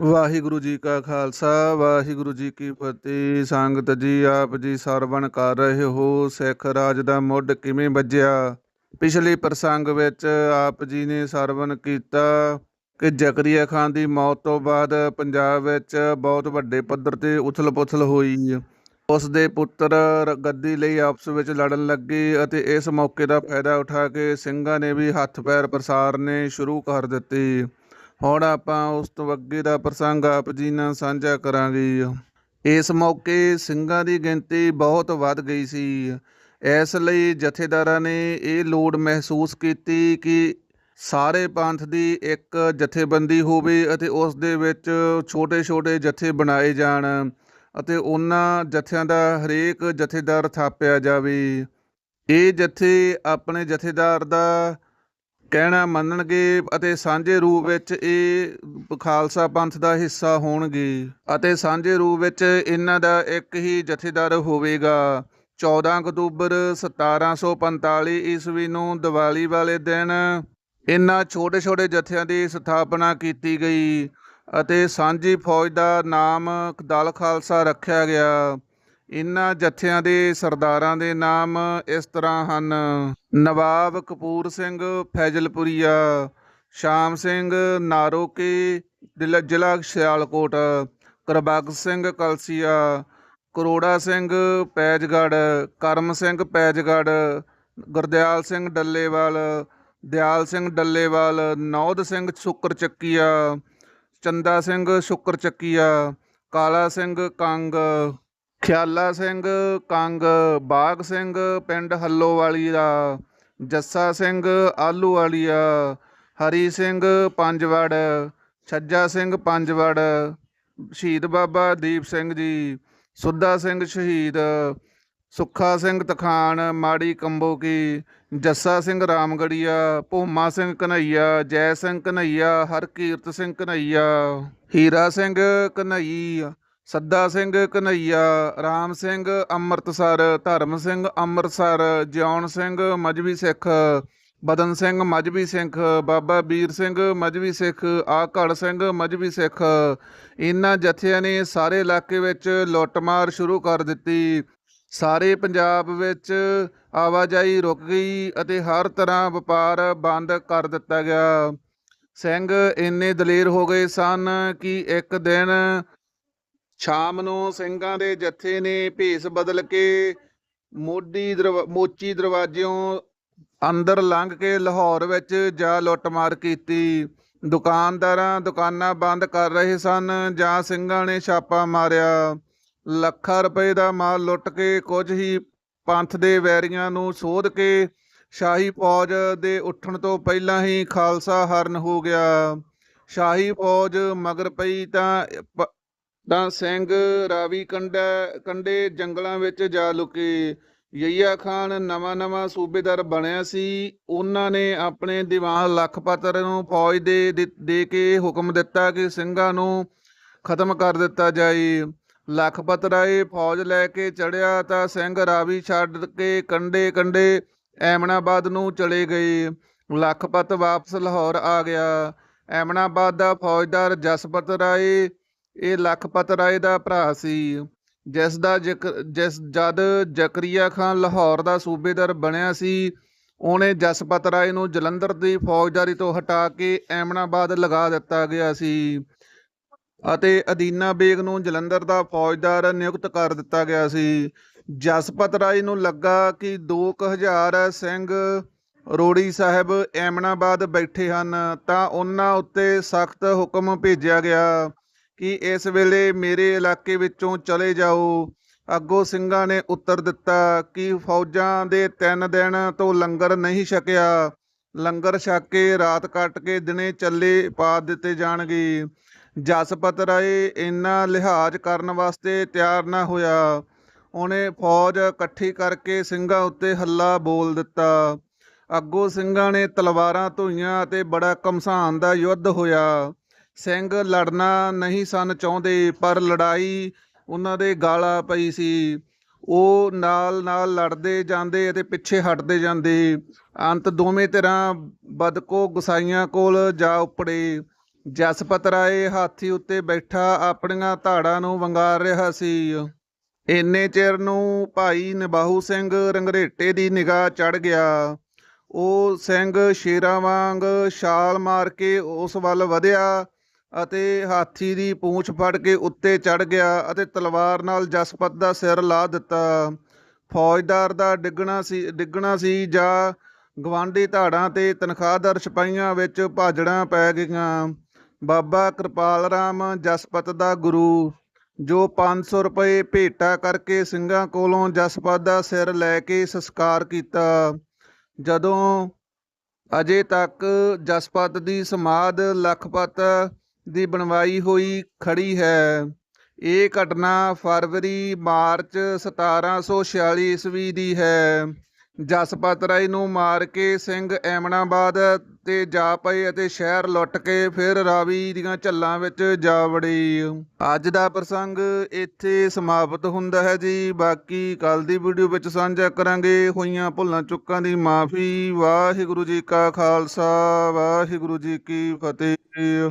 ਵਾਹਿਗੁਰੂ ਜੀ ਕਾ ਖਾਲਸਾ, ਵਾਹਿਗੁਰੂ ਜੀ ਕੀ ਫਤਿਹ। ਸੰਗਤ ਜੀ, ਆਪ ਜੀ ਸਰਵਣ ਕਰ ਰਹੇ ਹੋ, ਸਿੱਖ ਰਾਜ ਦਾ ਮੁੱਢ ਕਿਵੇਂ ਵੱਜਿਆ? ਪਿਛਲੇ ਪ੍ਰਸੰਗ ਵਿੱਚ ਆਪ ਜੀ ਨੇ ਸਰਵਣ ਕੀਤਾ ਕਿ ਜ਼ਕਰੀਆ ਖਾਨ ਦੀ ਮੌਤ ਤੋਂ ਬਾਅਦ ਪੰਜਾਬ ਵਿੱਚ ਬਹੁਤ ਵੱਡੇ ਪੱਧਰ ਤੇ ਉਥਲ-ਪੁਥਲ ਹੋਈ। ਉਸ ਦੇ ਪੁੱਤਰ ਗੱਦੀ ਲਈ ਆਪਸ ਵਿੱਚ ਲੜਨ ਲੱਗੇ ਅਤੇ ਇਸ ਮੌਕੇ ਦਾ ਫਾਇਦਾ ਉਠਾ ਕੇ ਸਿੰਘਾਂ ਨੇ ਵੀ ਹੱਥ ਪੈਰ ਪ੍ਰਸਾਰਨੇ ਸ਼ੁਰੂ ਕਰ ਦਿੱਤੇ। ਹੁਣ ਆਪਾਂ ਉਸ ਤੋਂ ਅੱਗੇ ਦਾ ਪ੍ਰਸੰਗ ਆਪ ਜੀ ਨਾਲ ਸਾਂਝਾ ਕਰਾਂਗੇ। ਇਸ ਮੌਕੇ ਸਿੰਘਾਂ ਦੀ ਗਿਣਤੀ ਬਹੁਤ ਵੱਧ ਗਈ ਸੀ। ਇਸ ਲਈ ਜਥੇਦਾਰਾਂ ਨੇ ਇਹ ਲੋੜ ਮਹਿਸੂਸ ਕੀਤੀ ਕਿ ਸਾਰੇ ਪੰਥ ਦੀ ਇੱਕ ਜਥੇਬੰਦੀ ਹੋਵੇ ਅਤੇ ਉਸ ਦੇ ਵਿੱਚ ਛੋਟੇ-ਛੋਟੇ ਜਥੇ ਬਣਾਏ ਜਾਣ ਅਤੇ ਉਹਨਾਂ ਜਥਿਆਂ ਦਾ ਹਰੇਕ ਜਥੇਦਾਰ ਥਾਪਿਆ ਜਾਵੇ। ਇਹ ਜਥੇ ਆਪਣੇ ਜਥੇਦਾਰ ਦਾ ਕਹਿਣਾ ਮੰਨਣਗੇ ਅਤੇ ਸਾਂਝੇ ਰੂਪ ਵਿੱਚ ਇਹ ਖਾਲਸਾ ਪੰਥ ਦਾ ਹਿੱਸਾ ਹੋਣਗੇ ਅਤੇ ਸਾਂਝੇ ਰੂਪ ਵਿੱਚ ਇਹਨਾਂ ਦਾ ਇੱਕ ਹੀ ਜਥੇਦਾਰ ਹੋਵੇਗਾ। 14 ਅਕਤੂਬਰ 1745 ਈਸਵੀ ਨੂੰ ਦੀਵਾਲੀ ਵਾਲੇ ਦਿਨ ਇਹਨਾਂ ਛੋਟੇ-ਛੋਟੇ ਜਥਿਆਂ ਦੀ ਸਥਾਪਨਾ ਕੀਤੀ ਗਈ ਅਤੇ ਸਾਂਝੀ ਫੌਜ ਦਾ ਨਾਮ ਦਲ ਖਾਲਸਾ ਰੱਖਿਆ ਗਿਆ। ਇਹਨਾਂ ਜਥਿਆਂ ਦੇ ਸਰਦਾਰਾਂ ਦੇ ਨਾਮ ਇਸ ਤਰ੍ਹਾਂ ਹਨ। ਨਵਾਬ ਕਪੂਰ ਸਿੰਘ ਫੈਜ਼ਲਪੁਰੀਆ, ਸ਼ਾਮ ਸਿੰਘ ਨਾਰੋਕੇ ਜ਼ਿਲ੍ਹਾ ਜ਼ਿਲ੍ਹਾ ਸਿਆਲਕੋਟ ਕਰਬਗਸ ਸਿੰਘ ਕਲਸੀਆ, ਕਰੋੜਾ ਸਿੰਘ ਪੈਜਗੜ ਕਰਮ ਸਿੰਘ ਪੈਜਗੜ ਗੁਰਦਿਆਲ ਸਿੰਘ ਡੱਲੇਵਾਲ, ਦਿਆਲ ਸਿੰਘ ਡੱਲੇਵਾਲ ਨੌਦ ਸਿੰਘ ਸ਼ੁਕਰ ਚੱਕੀਆ ਚੰਦਾ ਸਿੰਘ ਸ਼ੁਕਰ ਚੱਕੀਆ ਕਾਲਾ ਸਿੰਘ ਕੰਗ ਖਿਆਲਾ ਸਿੰਘ, ਕੰਗ ਬਾਗ ਸਿੰਘ, ਪਿੰਡ ਹੱਲੋਵਾਲੀ ਦਾ ਜੱਸਾ ਸਿੰਘ ਆਲੂ ਵਾਲੀਆ ਹਰੀ ਸਿੰਘ, ਪੰਜਵੜ, ਛੱਜਾ ਸਿੰਘ, ਪੰਜਵੜ, ਸ਼ਹੀਦ ਬਾਬਾ ਦੀਪ ਸਿੰਘ ਜੀ, ਸੁੱਧਾ ਸਿੰਘ ਸ਼ਹੀਦ, ਸੁੱਖਾ ਸਿੰਘ ਤਖਾਨ, ਮਾੜੀ ਕੰਬੋ ਕੀ, ਜੱਸਾ ਸਿੰਘ ਰਾਮਗੜੀਆ, ਭੂਮਾ ਸਿੰਘ ਕਨਈਆ ਜੈ ਸਿੰਘ ਕਨਈਆ ਹਰਕੀਰਤ ਸਿੰਘ ਕਨਈਆ ਹੀਰਾ ਸਿੰਘ ਕਨਈਆ ਸੱਦਾ ਸਿੰਘ ਕਨਈਆ ਰਾਮ ਸਿੰਘ ਅੰਮ੍ਰਿਤਸਰ, ਧਰਮ ਸਿੰਘ ਅੰਮ੍ਰਿਤਸਰ, ਜਿਉਣ ਸਿੰਘ ਮਜਬੀ ਸਿੱਖ, ਬਦਨ ਸਿੰਘ ਮਜਬੀ ਸਿੰਘ ਬਾਬਾ ਵੀਰ ਸਿੰਘ ਮਜਬੀ ਸਿੱਖ, ਆਕੜ ਸਿੰਘ ਮਜਬੀ ਸਿੱਖ। ਇਹਨਾਂ ਜਥਿਆਂ ਨੇ ਸਾਰੇ ਇਲਾਕੇ ਵਿੱਚ ਲੁੱਟਮਾਰ ਸ਼ੁਰੂ ਕਰ ਦਿੱਤੀ। ਸਾਰੇ ਪੰਜਾਬ ਵਿੱਚ ਆਵਾਜਾਈ ਰੁਕ ਗਈ ਅਤੇ ਹਰ ਤਰ੍ਹਾਂ ਵਪਾਰ ਬੰਦ ਕਰ ਦਿੱਤਾ ਗਿਆ। ਸਿੰਘ ਇੰਨੇ ਦਲੇਰ ਹੋ ਗਏ ਸਨ ਕਿ ਇੱਕ ਦਿਨ ਸ਼ਾਮ ਨੂੰ ਸਿੰਘਾਂ ਦੇ ਜਥੇ ਨੇ ਭੇਸ ਬਦਲ ਕੇ ਮੋਢੀ ਦਰਵਾ- ਮੋਚੀ ਦਰਵਾਜ਼ਿਓਂ ਅੰਦਰ ਲੰਘ ਕੇ ਲਾਹੌਰ ਵਿੱਚ ਜਾ ਲੁੱਟਮਾਰ ਕੀਤੀ। ਦੁਕਾਨਦਾਰਾਂ ਦੁਕਾਨਾਂ ਬੰਦ ਕਰ ਰਹੇ ਸਨ, ਜਾਂ ਸਿੰਘਾਂ ਨੇ ਛਾਪਾ ਮਾਰਿਆ। ਲੱਖਾਂ ਰੁਪਏ ਦਾ ਮਾਲ ਲੁੱਟ ਕੇ ਕੁਝ ਹੀ ਪੰਥ ਦੇ ਵੈਰੀਆਂ ਨੂੰ ਸੋਧ ਕੇ ਸ਼ਾਹੀ ਫੌਜ ਦੇ ਉੱਠਣ ਤੋਂ ਪਹਿਲਾਂ ਹੀ ਖਾਲਸਾ ਹਰਨ ਹੋ ਗਿਆ। ਸ਼ਾਹੀ ਫੌਜ ਮਗਰ ਪਈ ਤਾਂ ਤਾਂ ਸਿੰਘ ਰਾਵੀ ਕੰਡਾ, ਕੰਡੇ ਜੰਗਲਾਂ ਵਿੱਚ ਜਾ ਲੁਕੇ। ਯਈਆ ਖਾਨ ਨਵਾਂ ਨਵਾਂ ਸੂਬੇਦਾਰ ਬਣਿਆ ਸੀ। ਉਹਨਾਂ ਨੇ ਆਪਣੇ ਦੀਵਾਨ ਲਖਪਤ ਨੂੰ ਫੌਜ ਦੇ ਦੇ- ਦੇ ਕੇ ਹੁਕਮ ਦਿੱਤਾ ਕਿ ਸਿੰਘਾਂ ਨੂੰ ਖਤਮ ਕਰ ਦਿੱਤਾ ਜਾਏ। ਲਖਪਤ ਰਾਏ ਫੌਜ ਲੈ ਕੇ ਚੜਿਆ ਤਾਂ ਸਿੰਘ ਰਾਵੀ ਛੱਡ ਕੇ ਕੰਡੇ ਕੰਡੇ ਐਮਨਾਬਾਦ ਨੂੰ ਚਲੇ ਗਏ। ਲਖਪਤ ਵਾਪਸ ਲਾਹੌਰ ਆ ਗਿਆ। ਐਮਨਾਬਾਦ ਦਾ ਫੌਜਦਾਰ ਜਸਪਤ ਰਾਏ ਇਹ ਲਖਪਤ ਰਾਏ ਦਾ ਭਰਾ ਸੀ। ਜਿਸ ਦਾ ਜ਼ਿਕਰ, ਜਿਸ ਜਦ ਜ਼ਕਰੀਆ ਖਾਨ ਲਾਹੌਰ ਦਾ ਸੂਬੇਦਾਰ ਬਣਿਆ ਸੀ, ਉਹਨੇ ਜਸਪਤ ਰਾਏ ਨੂੰ ਜਲੰਧਰ ਦੀ ਫੌਜਦਾਰੀ ਤੋਂ ਹਟਾ ਕੇ ਐਮਨਾਬਾਦ ਲਗਾ ਦਿੱਤਾ ਗਿਆ ਸੀ ਅਤੇ ਅਦੀਨਾ ਬੇਗ ਨੂੰ ਜਲੰਧਰ ਦਾ ਫੌਜਦਾਰ ਨਿਯੁਕਤ ਕਰ ਦਿੱਤਾ ਗਿਆ ਸੀ। ਜਸਪਤ ਰਾਏ ਨੂੰ ਲੱਗਾ ਕਿ 2000 ਸਿੰਘ ਰੋੜੀ ਸਾਹਿਬ ਐਮਨਾਬਾਦ ਬੈਠੇ ਹਨ, ਤਾਂ ਉਹਨਾਂ ਉੱਤੇ ਸਖਤ ਹੁਕਮ ਭੇਜਿਆ ਗਿਆ। ਕਿ ਇਸ ਵੇਲੇ ਮੇਰੇ ਇਲਾਕੇ ਵਿੱਚੋਂ ਚਲੇ ਜਾਓ। ਅੱਗੋਂ ਸਿੰਘਾਂ ਨੇ ਉੱਤਰ ਦਿੱਤਾ ਕਿ ਫੌਜਾਂ ਦੇ ਤਿੰਨ ਦਿਨ ਤੋਂ ਲੰਗਰ ਨਹੀਂ ਛਕਿਆ। ਲੰਗਰ ਛਕ ਕੇ ਰਾਤ ਕੱਟ ਕੇ ਦਿਨੇ ਚੱਲੇ ਪਾ ਦਿੱਤੇ ਜਾਣਗੇ। ਜਸਪਤ ਰਾਏ ਇੰਨਾ ਲਿਹਾਜ਼ ਕਰਨ ਵਾਸਤੇ ਤਿਆਰ ਨਾ ਹੋਇਆ। ਉਹਨੇ ਫੌਜ ਇਕੱਠੀ ਕਰਕੇ ਸਿੰਘਾਂ ਉੱਤੇ ਹੱਲਾ ਬੋਲ ਦਿੱਤਾ। ਅੱਗੋਂ ਸਿੰਘਾਂ ਨੇ ਤਲਵਾਰਾਂ ਧੋਈਆਂ ਅਤੇ ਬੜਾ ਘਮਸਾਨ ਦਾ ਯੁੱਧ ਹੋਇਆ। ਸਿੰਘ ਲੜਨਾ ਨਹੀਂ ਸਨ ਚਾਹੁੰਦੇ, ਪਰ ਲੜਾਈ ਉਹਨਾਂ ਦੇ ਗਾਲਾ ਪਈ ਸੀ। ਉਹ ਨਾਲ ਨਾਲ ਲੜਦੇ ਜਾਂਦੇ ਅਤੇ ਪਿੱਛੇ ਹਟਦੇ ਜਾਂਦੇ। ਅੰਤ ਦੋਵੇਂ ਧਿਰਾਂ ਬਦਕੋ ਗੁਸਾਈਆਂ ਕੋਲ ਜਾ ਉਪੜੇ। ਜਸਪਤ ਰਾਏ ਹਾਥੀ ਉੱਤੇ ਬੈਠਾ ਆਪਣੀਆਂ ਧਾੜਾਂ ਨੂੰ ਵੰਗਾਰ ਰਿਹਾ ਸੀ। ਇੰਨੇ ਚਿਰ ਨੂੰ ਭਾਈ ਨਿਬਾਹੂ ਸਿੰਘ ਰੰਗਰੇਟੇ ਦੀ ਨਿਗਾਹ ਚੜ ਗਿਆ। ਉਹ ਸਿੰਘ ਸ਼ੇਰਾਂ ਵਾਂਗ ਛਾਲ ਮਾਰ ਕੇ ਉਸ ਵੱਲ ਵਧਿਆ। ਅਤੇ ਹਾਥੀ ਦੀ ਪੂੰਛ ਫੜ ਕੇ ਉੱਤੇ ਚੜ ਗਿਆ ਅਤੇ ਤਲਵਾਰ ਨਾਲ ਜਸਪਤ ਦਾ ਸਿਰ ਲਾ ਦਿੱਤਾ। ਫੌਜਦਾਰ ਦਾ ਡਿੱਗਣਾ ਸੀ ਡਿੱਗਣਾ ਸੀ ਜਾਂ ਗਵਾਂਢੀ ਧਾੜਾਂ ਤੇ ਤਨਖਾਹਦਾਰ ਸਿਪਾਹੀਆਂ ਵਿੱਚ ਭਾਜੜਾਂ ਪੈ ਗਈਆਂ। ਬਾਬਾ ਕਿਰਪਾਲ ਰਾਮ ਜਸਪਤ ਦਾ ਗੁਰੂ, ਜੋ 500 ਰੁਪਏ ਭੇਟਾ ਕਰਕੇ ਸਿੰਘਾਂ ਕੋਲੋਂ ਜਸਪਤ ਦਾ ਸਿਰ ਲੈ ਕੇ ਸੰਸਕਾਰ ਕੀਤਾ। ਜਦੋਂ ਅਜੇ ਤੱਕ ਜਸਪਤ ਦੀ ਸਮਾਧ ਲਖਪਤ ਦੀ ਬਣਵਾਈ ਹੋਈ ਖੜੀ ਹੈ। ਇਹ ਘਟਨਾ ਫਰਵਰੀ, ਮਾਰਚ 1746 ਈਸਵੀ ਦੀ ਹੈ। ਜਸਪਤ ਰਾਏ ਨੂੰ ਮਾਰ ਕੇ ਸਿੰਘ ਐਮਨਾਬਾਦ ਤੇ ਜਾ ਪਏ ਅਤੇ ਸ਼ਹਿਰ ਲੁੱਟ ਕੇ ਫਿਰ ਰਾਵੀ ਦੀਆਂ ਝੱਲਾਂ ਵਿੱਚ ਜਾ ਵੜੀ। ਅੱਜ ਦਾ ਪ੍ਰਸੰਗ ਇੱਥੇ ਸਮਾਪਤ ਹੁੰਦਾ ਹੈ ਜੀ। ਬਾਕੀ ਕੱਲ ਦੀ ਵੀਡੀਓ ਵਿੱਚ ਸਾਂਝਾ ਕਰਾਂਗੇ ਹੋਈਆਂ ਭੁੱਲਾਂ ਚੁੱਕਾਂ ਦੀ ਮਾਫੀ। ਵਾਹਿਗੁਰੂ ਜੀ ਕਾ ਖਾਲਸਾ, ਵਾਹਿਗੁਰੂ ਜੀ ਕੀ ਫਤਿਹ।